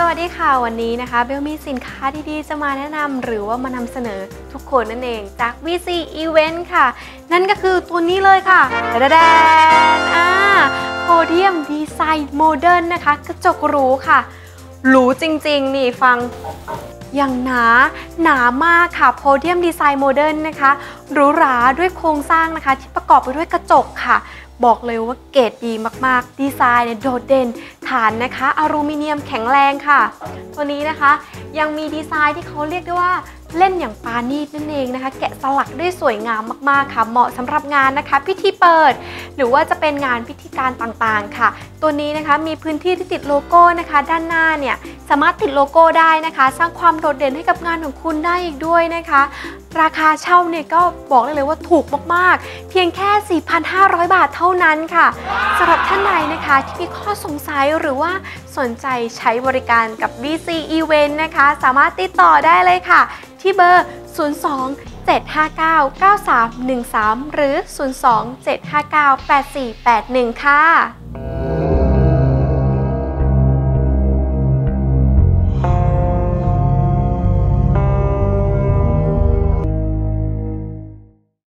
สวัสดีค่ะวันนี้นะคะเบลมีสินค้าดีๆ จะมาแนะนำหรือว่ามานำเสนอทุกคนนั่นเองจาก VC Event ค่ะ นั่นก็คือตัวนี้เลยค่ะดดนอ่าโพเดียมดีไซน์โมเดิร์นนะคะ กระจกหรูค่ะ หรูจริงๆ นี่ฟัง อย่างหนาหนามากค่ะโพเดียมดีไซน์โมเดิร์นนะคะหรูหราด้วยโครงสร้างนะคะ ที่ประกอบไปด้วยกระจกค่ะ บอกเลยว่าเกรดดีมากๆ ดีไซน์เนี่ยโดดเด่น ฐานนะคะ อลูมิเนียมแข็งแรงค่ะ ตัวนี้นะคะยังมีดีไซน์ที่เขาเรียกได้ว่า เล่นอย่างปานีตนั่นเองนะคะ แกะสลักได้สวยงามมากๆค่ะ เหมาะสำหรับงานนะคะ พิธีเปิด หรือว่าจะเป็นงานพิธีการต่างๆค่ะ ตัวนี้นะคะมีพื้นที่ที่ติดโลโก้นะคะ ด้านหน้าเนี่ยสามารถติดโลโก้ได้นะคะ สร้างความโดดเด่นให้กับงานของคุณได้อีกด้วยนะคะ ราคาเช่าเนี่ยก็บอกได้เลยว่าถูกมากๆ เพียงแค่ 4,500 บาทเท่านั้นค่ะสำหรับท่านใดนะคะที่มีข้อสงสัยหรือว่าสนใจใช้บริการกับ VC Event นะคะ สามารถติดต่อได้เลยค่ะที่เบอร์ 02 759 9313 หรือ 02 759 8481 ค่ะ